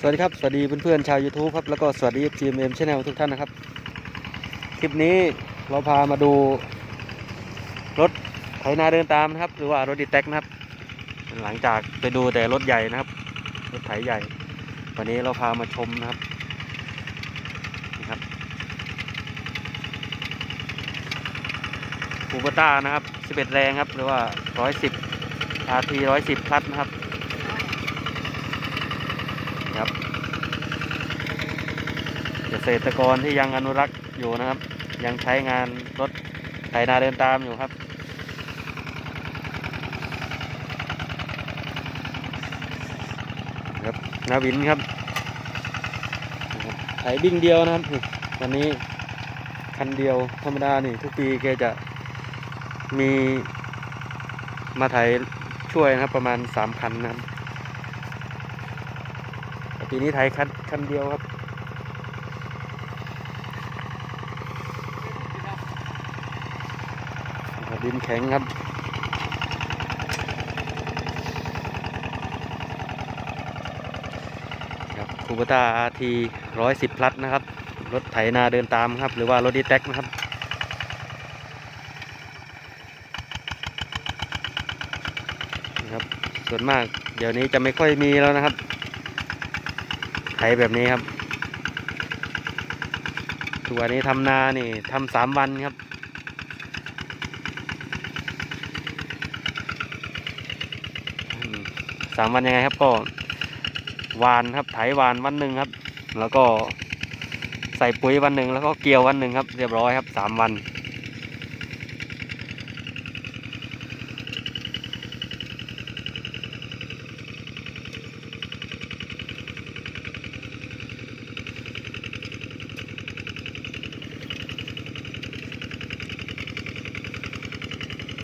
สวัสดีครับ สวัสดีเพื่อนๆชาว YouTube ครับ แล้วก็สวัสดี GMM Channel ทุกท่านนะครับ คลิปนี้เราพามาดูรถไถนาเดินตามนะครับ หรือว่ารถดีแท็กนะครับ หลังจากไปดูแต่รถใหญ่นะครับ รถไถใหญ่ วันนี้เราพามาชมนะครับนะครับคูเปต้านะครับ 11 แรงครับ หรือว่า 110 RT 110พัดนะครับครับเก ษตรกรที่ยังอนุรักษ์อยู่นะครับ ยังใช้งานรถไถนาเดินตามอยู่ครับ ครับนาวินครับไถบิ้งเดียวนะครับวันนี้คันเดียวธรรมดานี่ ทุกปีแกจะมีมาไถช่วยนะครับ ประมาณสามคันนะครับปีนี้ไทยคันคันเดียวครับ ดินแข็งครับ ครับคูปต้าอาทีร้อยสิบพลัดนะครับ รถไถนาเดินตามครับ หรือว่ารถดีแท็กนะครับนะครับ ส่วนมากเดี๋ยวนี้จะไม่ค่อยมีแล้วนะครับ ไถแบบนี้ครับทุกวันนี้ทำนานี่ทำสามวันครับ อืม สามวันยังไงครับ ก็วานครับไถวานวันหนึ่งครับ แล้วก็ใส่ปุ๋ยวันหนึ่งแล้วก็เกี่ยววันหนึ่งครับ เรียบร้อยครับสามวัน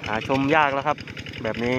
หาชมยากแล้วครับ แบบนี้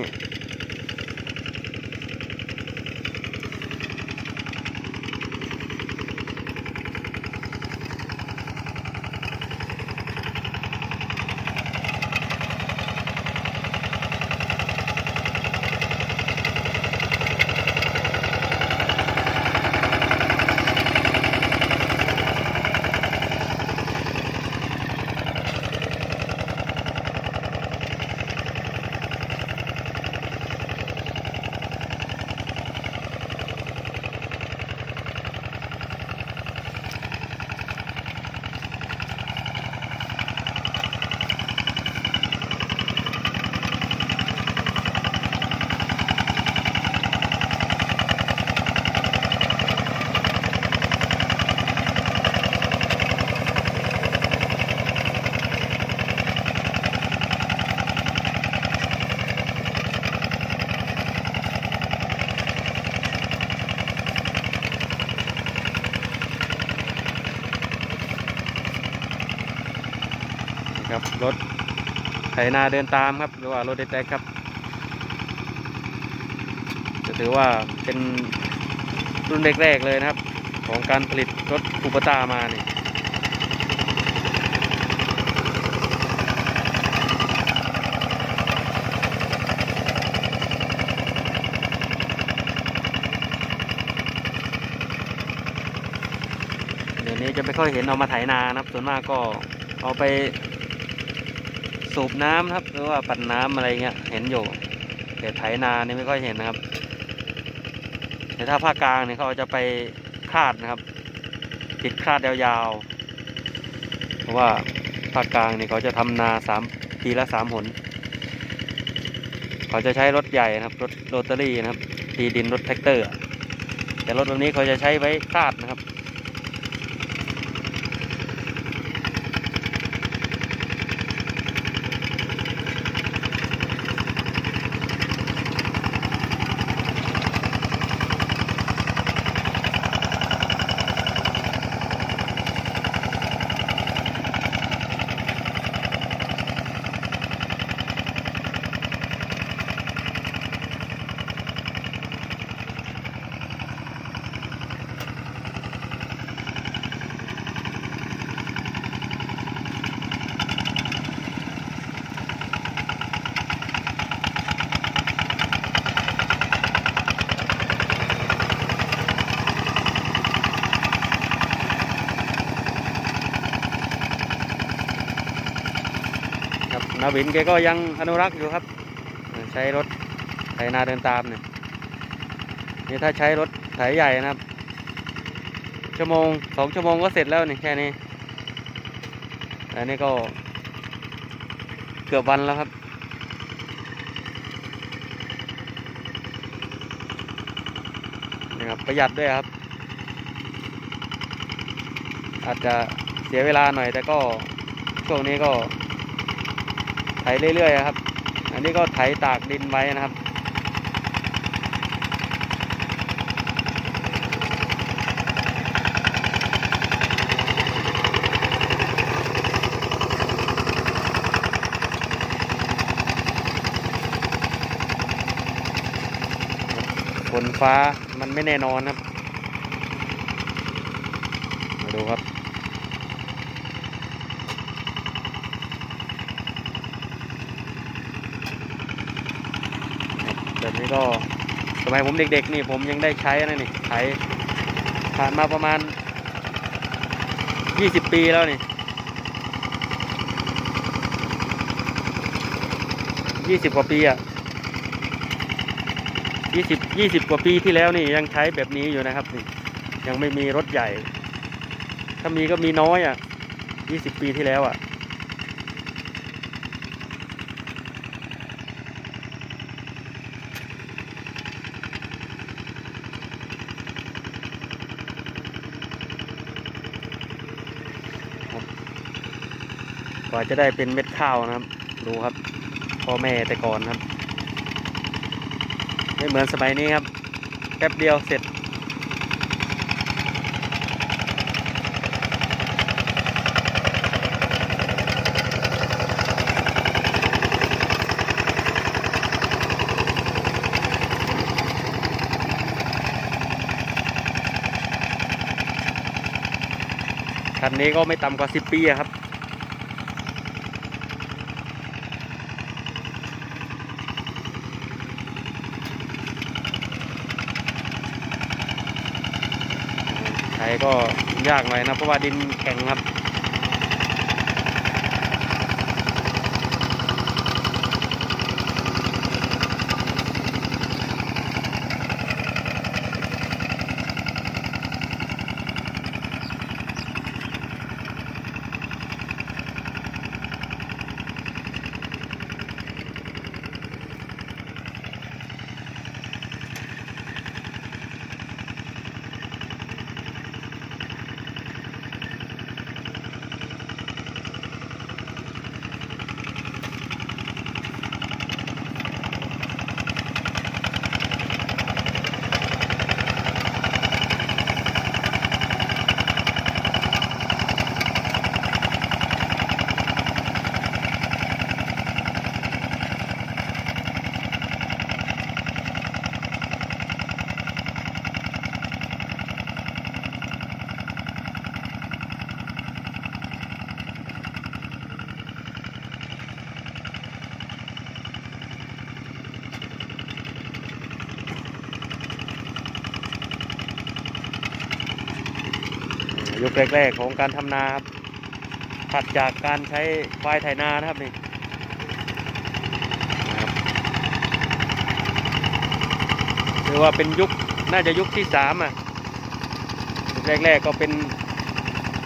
ครับ รถไถนาเดินตามครับ หรือว่ารถเด็กๆครับ จะถือว่าเป็นรุ่นแรกๆเลยนะครับ ของการผลิตรถคูปตามานี่เดี๋ยวนี้จะไม่ค่อยเห็นเอามาไถนานะครับ ส่วนมากก็เอาไป สูบน้ำครับ หรือว่าปั่นน้ำอะไรเงี้ยเห็นอยู่แต่ไถนานี่ไม่ค่อยเห็นนะครับแต่ถ้าภาคกลางเนี่ยเขาจะไปคาดนะครับ ติดคาดยาวๆเพราะว่าภาคกลางนี่เขาจะทำนาสามปีละสามหนเขาจะใช้รถใหญ่นะครับรถโรตารี่นะครับตีดินรถแท็กเตอร์ แต่รถแบบนี้เขาจะใช้ไว้คาดนะครับ ค นาวินแกก็ยังอนุรักษ์อยู่ครับ ใช้รถไถนาเดินตามเนี่ยนี่ถ้าใช้รถไถใหญ่นะครับ ชั่วโมงสองชั่วโมงก็เสร็จแล้วนี่แค่นี้อันนี้ก็เกือบวันแล้วครับนะครับประหยัดด้วยครับ อาจจะเสียเวลาหน่อยแต่ก็ช่วงนี้ก็ ไถเรื่อยๆครับ อันนี้ก็ไถตากดินไว้นะครับ ฝนฟ้ามันไม่แน่นอนครับ มาดูครับ แบบ นี้ก็สมัยผมเด็กๆนี่ผมยังได้ใช้นะนี่ใช้ผ่านมาประมาณ 20 ปีแล้วนี่20กว่าปีอะยี่สิบยี่สิบกว่าปีที่แล้วนี่ยังใช้แบบนี้อยู่นะครับนี่ยังไม่มีรถใหญ่ ถ้ามีก็มีน้อยอะยี่สิบปีที่แล้วอะ ว่าจะได้เป็นเม็ดข้าวนะครับ ดูครับ พ่อแม่แต่ก่อนครับ ไม่เหมือนสมัยนี้ครับ แป๊บเดียวเสร็จคันนี้ก็ไม่ต่ำกว่า 10 ปีครับ ใช้ก็ยากหน่อยนะเพราะว่าดินแข็งครับ ยุคแรกๆของการทำนาครับถัดจากการใช้ควายไถนานะครับนี่หรือว่าเป็นยุคน่าจะยุคที่สามอะแรกๆก็เป็น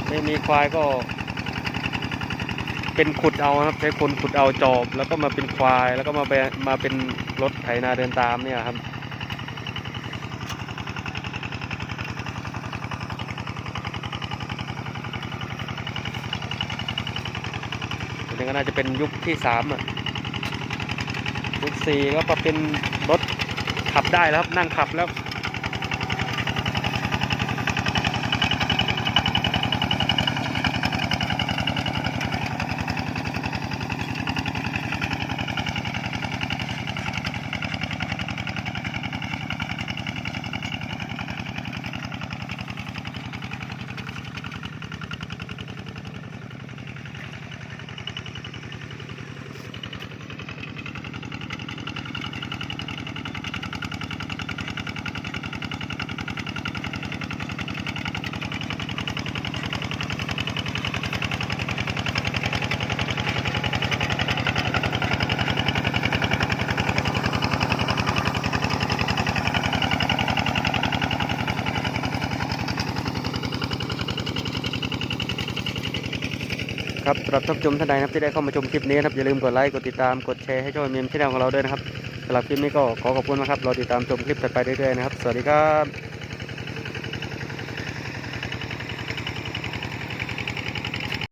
ไม่มีควายก็ เป็นขุดเอาครับ ใช้คนขุดเอาจอบ แล้วก็มาเป็นควายแล้วก็มาไปมาเป็นรถไถนาเดินตามเนี่ยครับ อันนี้ ก็น่าจะเป็นยุคที่สามอะยุคสี่ก็เป็นรถขับได้แล้วครับนั่งขับแล้ว ครับสำหรับท่านผู้ชมท่านใดนะครับที่ได้เข้ามาชมคลิปนี้นะครับอย่าลืมกดไลค์กดติดตามกดแชร์ให้ช่องเมีมช่องของเราด้วยนะครับสำหรับคลิปนี้ก็ขอขอบคุณนะครับรอติดตามชมคลิปต่อไปเรื่อยๆนะครับ สวัสดีครับ